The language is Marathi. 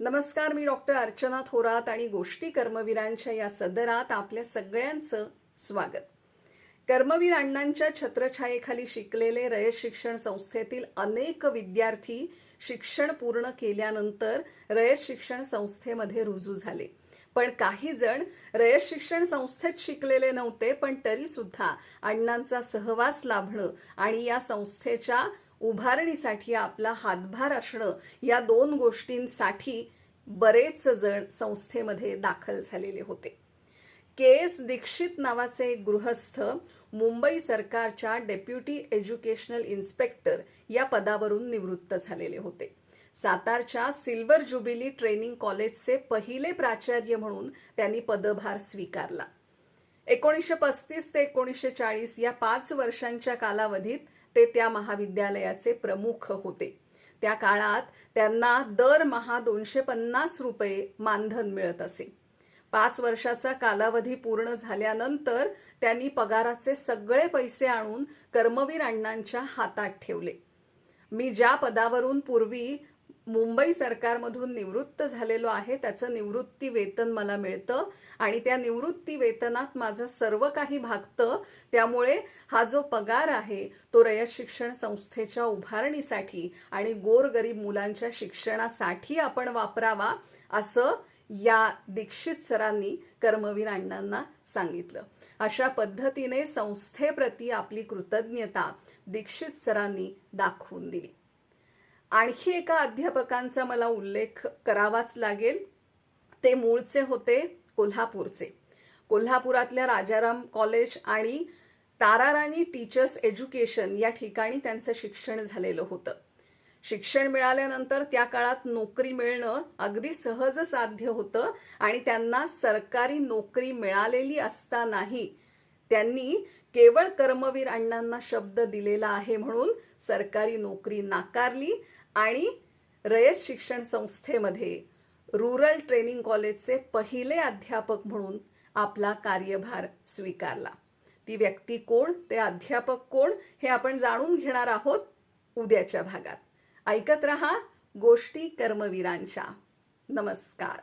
नमस्कार मी डॉक्टर अर्चना थोरात आणि गोष्टी कर्मवीरांच्या या सदरात आपल्या सगळ्यांचं स्वागत. कर्मवीर अण्णांच्या छत्रछायेखाली शिकलेले रयत शिक्षण संस्थेतील अनेक विद्यार्थी शिक्षण पूर्ण केल्यानंतर रयत शिक्षण संस्थेमध्ये रुजू झाले. पण काही जण रयत शिक्षण संस्थेत शिकलेले नव्हते पण तरीसुद्धा अण्णांचा सहवास लाभणं आणि या संस्थेच्या उभारणीसाठी आपला हातभार असणं या दोन गोष्टींसाठी बरेच जण संस्थेमध्ये दाखल झालेले होते. के एस दीक्षित नावाचे गृहस्थ मुंबई सरकारच्या डेप्युटी एज्युकेशनल इन्स्पेक्टर या पदावरून निवृत्त झालेले होते. सातारच्या सिल्वर ज्युबिली ट्रेनिंग कॉलेजचे पहिले प्राचार्य म्हणून त्यांनी पदभार स्वीकारला. एकोणीसशे पस्तीस ते एकोणीसशे चाळीस या पाच वर्षांच्या कालावधीत ते त्या महाविद्यालयाचे प्रमुख होते. त्या काळात त्यांना दरमहा दोनशे पन्नास रुपये मानधन मिळत असे. पाच वर्षाचा कालावधी पूर्ण झाल्यानंतर त्यांनी पगाराचे सगळे पैसे आणून कर्मवीर अण्णांच्या हातात ठेवले. मी ज्या पदावरून पूर्वी मुंबई सरकारमधून निवृत्त झालेलो आहे त्याचं निवृत्ती वेतन मला मिळतं आणि त्या निवृत्ती वेतनात माझं सर्व काही भागतं. त्यामुळे हा जो पगार आहे तो रयत शिक्षण संस्थेच्या उभारणीसाठी आणि गोरगरीब मुलांच्या शिक्षणासाठी आपण वापरावा असं या दीक्षित सरांनी कर्मवीर अण्णांना सांगितलं. अशा पद्धतीने संस्थेप्रती आपली कृतज्ञता दीक्षित सरांनी दाखवून दिली. आणखी एका अध्यापकांचा मला उल्लेख करावाच लागेल. ते मूळचे होते कोल्हापूरचे. कोल्हापुरातल्या राजाराम कॉलेज आणि ताराराणी टीचर्स एज्युकेशन या ठिकाणी त्यांचं शिक्षण झालेलं होतं. शिक्षण मिळाल्यानंतर त्या काळात नोकरी मिळणं अगदी सहज साध्य होतं आणि त्यांना सरकारी नोकरी मिळालेली असतानाही त्यांनी केवळ कर्मवीर अण्णांना शब्द दिलेला आहे म्हणून सरकारी नोकरी नाकारली. आणि रयत शिक्षण संस्थेमध्ये रुरल ट्रेनिंग कॉलेजचे पहिले अध्यापक म्हणून आपला कार्यभार स्वीकारला. ती व्यक्ती कोण? ते अध्यापक कोण? हे आपण जाणून घेणार आहोत उद्याच्या भागात. ऐकत रहा गोष्टी कर्मवीरांच्या. नमस्कार.